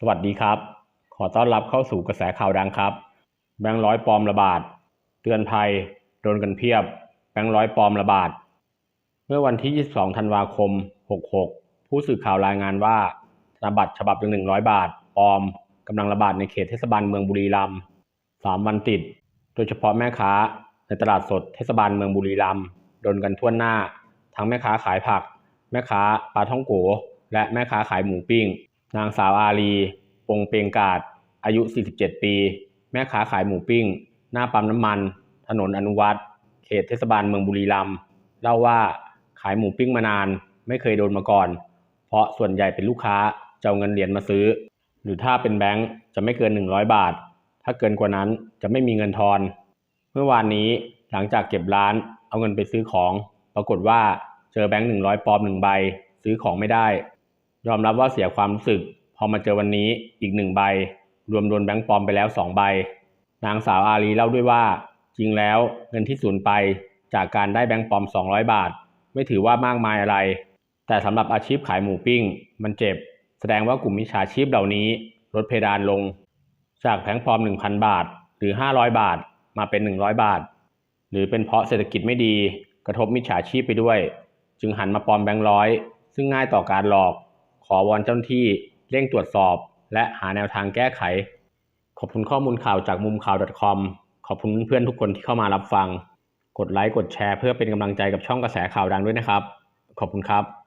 สวัสดีครับ ขอต้อนรับเข้าสู่กระแสข่าวดังครับ แบงค์ร้อยปลอมระบาด เตือนภัย โดนกันเพียบ แบงค์ร้อยปลอมระบาด เมื่อวันที่ 22 ธันวาคม 66 ผู้สื่อข่าวรายงานว่าธนบัตรฉบับละ100 บาทปลอมกำลังระบาดในเขตเทศบาลเมืองบุรีรัมย์สามวันติด โดยเฉพาะแม่ค้า ในตลาดสดเทศบาลเมืองบุรีรัมย์โดนกันทั่วหน้า ทั้งแม่ค้าขายผัก แม่ค้าปลาท่องโกและแม่ค้าขายหมูปิ้ง นางสาวอารีปงเปงกาดอายุ 47 ปี แม่ค้าขายหมูปิ้ง หน้าปั๊มน้ำมัน ถนนอนุวัตรเขตเทศบาลเมืองบุรีรัมย์เล่าว่าขายหมูปิ้งมานาน ไม่เคยโดนมาก่อน เพราะส่วนใหญ่เป็นลูกค้าจะเอาเงินเหรียญมาซื้อ หรือถ้าเป็นแบงก์จะไม่เกิน 100 บาท ถ้าเกินกว่านั้นจะไม่มีเงินทอน เมื่อวานนี้หลังจากเก็บร้านเอาเงินไปซื้อของ ปรากฏว่าเจอแบงค์หนึ่งร้อยปลอมหนึ่งใบ ซื้อของไม่ได้ ยอมรับว่าเสียความรู้สึก พอมาเจอวันนี้อีกหนึ่งใบ รวมโดนแบงค์ปลอมไปแล้วสองใบ นางสาวอารีเล่าด้วยว่า จริงแล้วเงินที่สูญไปจากการได้แบงค์ปลอม 200 บาท ไม่ถือว่ามากมายอะไร แต่สำหรับอาชีพขายหมูปิ้ง มันเจ็บ แสดงว่ากลุ่มมิจฉาชีพเหล่านี้ลดเพดานลง จากแบงค์ปลอม 1,000 บาท หรือ 500 บาทมาเป็น 100 บาท หรือเป็นเพราะเศรษฐกิจไม่ดี กระทบมิจฉาชีพไปด้วย จึงหันมาปลอมแบงค์ร้อย ซึ่งง่ายต่อการหลอก วอนเจ้าหน้าที่เร่งตรวจสอบ และหาแนวทางแก้ไข ขอบคุณข้อมูลข่าวจากมุมข่าว .com ขอบคุณเพื่อนทุกคนที่เข้ามารับฟัง กดไลค์กดแชร์เพื่อเป็นกำลังใจกับช่องกระแสข่าวดังด้วยนะครับ ขอบคุณครับ